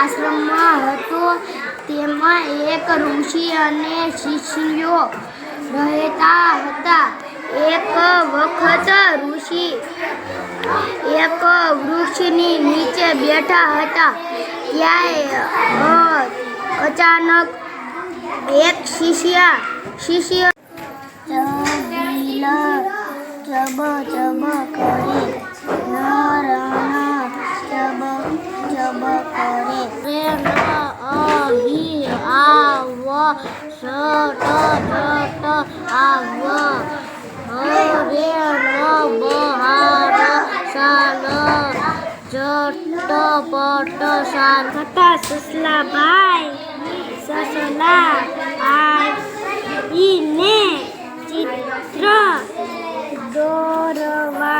આશ્રમમાં હતો. તેમાં એક ઋષિ અને શિષ્યો રહેતા હતા. એક વખત ઋષિ, એક વૃક્ષની નીચે બેઠા હતા. ત્યાં અચાનક એક શિષ્ય શિષ્ય ચબ ચબ ছোট ছোট আব হরে নব হার সাল ছোট পট সাল কাটা সুসলা ভাই সসলা আর ইনে চিত্র দৌড়বা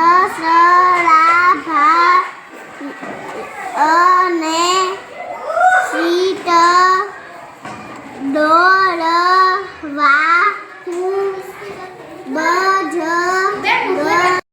Nas, Nas.